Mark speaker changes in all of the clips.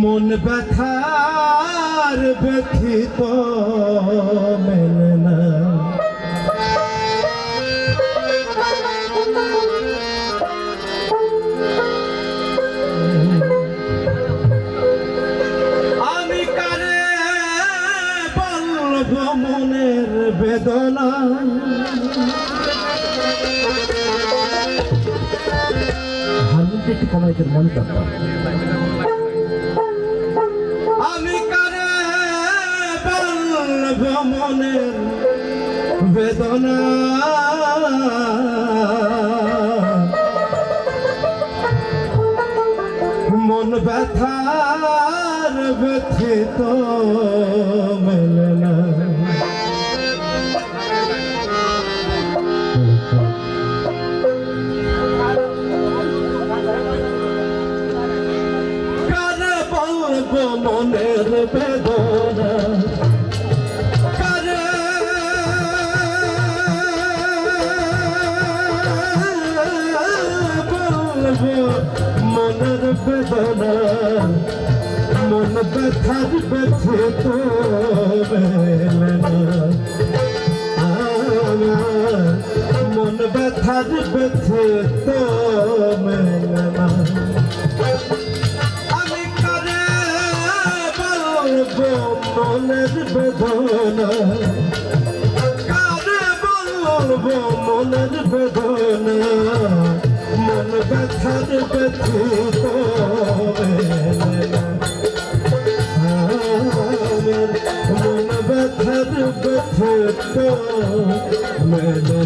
Speaker 1: মন ব্যথার ব্যথিত মেলে আমি কারে বলব মনের বেদনা?
Speaker 2: হারমোনিয়ামটা একটু মনে
Speaker 1: মনের বেদনা। মন ব্যথার ব্যথিত মেলে না। মনের বেদনা। মনের বেদনা মন ব্যথার না আমার মন ব্যথার মেলে না আমি কারে বলব মনের বেদনা কারে বলব মনের বেদনা মন ব্যথার ব্যথিত মন ব্যথার ব্যথিত মেলে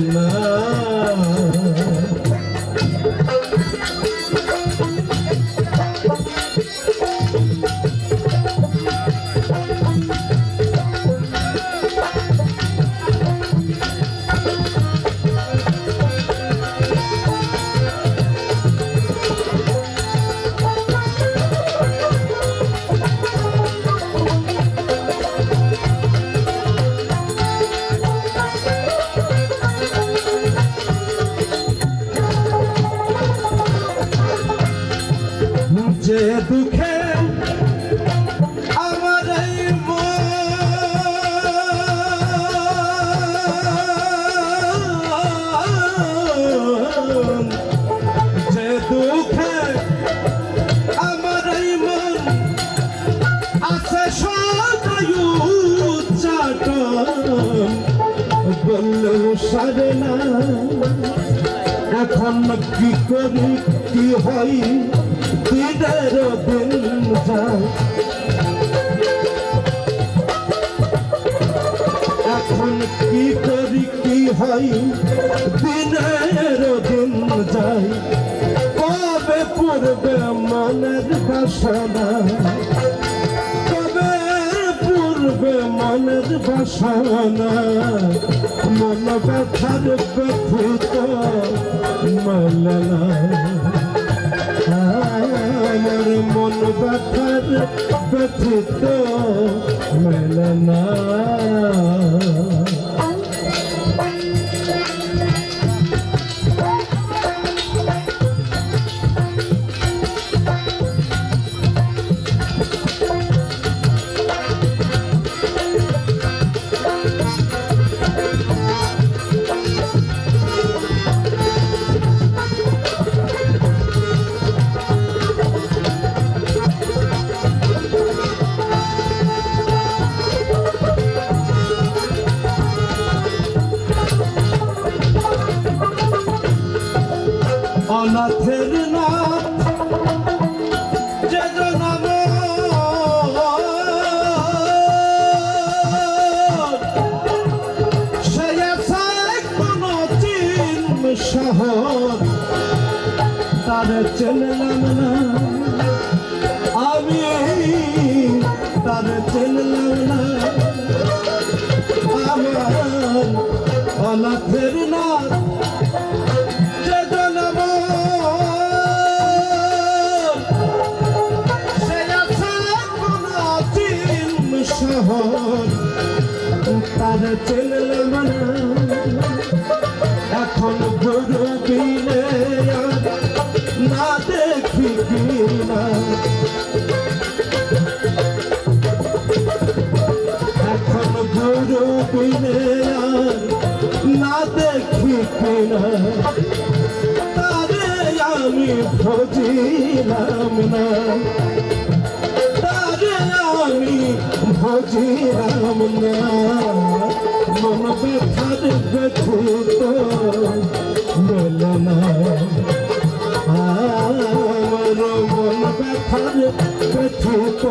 Speaker 1: সারে না। এখন কি করি, কি হয় দিনের দিন যায়? এখন কি করি, কি হয় দিনের দিন যায়? কবে পূর্বে মনের বাসনা? বাসনা মন ব্যথার ব্যথিত মলনা আমার মন ব্যথার ব্যথিত মেলনা তার চেল মানে এখন গুরু দিলে না দেখি না এখন গুরু দিলে না দেখি না তারে আমি খোঁজিলাম না। ভজিলাম না মন ব্যথার ব্যথিত মেলে না আমার মন ব্যথার ব্যথিত।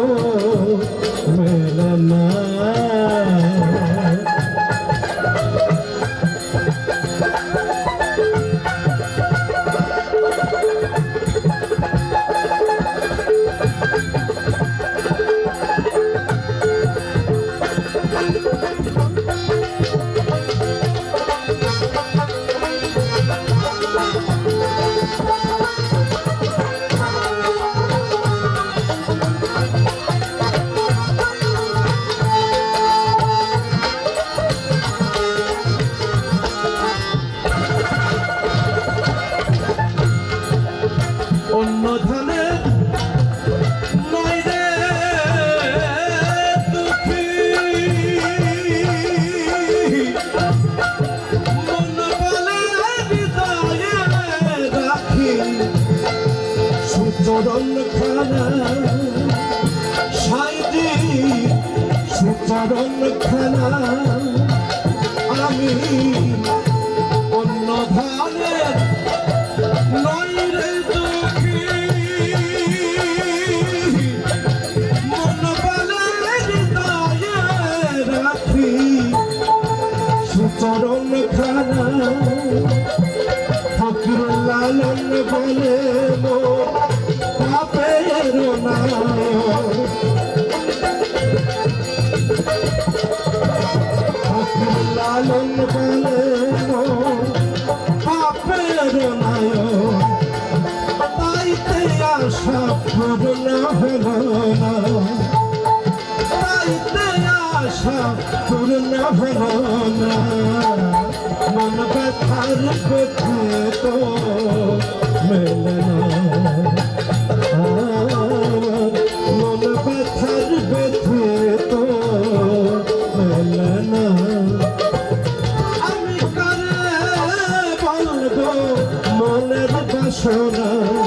Speaker 1: সুচরণ খানা সাইদি সুচরণ খানা আমি অন্য ধানের নইরে দুঃখী। মন বলে রাখি। লালন বলে পাপের নায় পাইতে আশা পূর্ণ হল না পাইতে আশা পূর্ণ হল না মন ব্যথার পেটে তো মেলে না মনের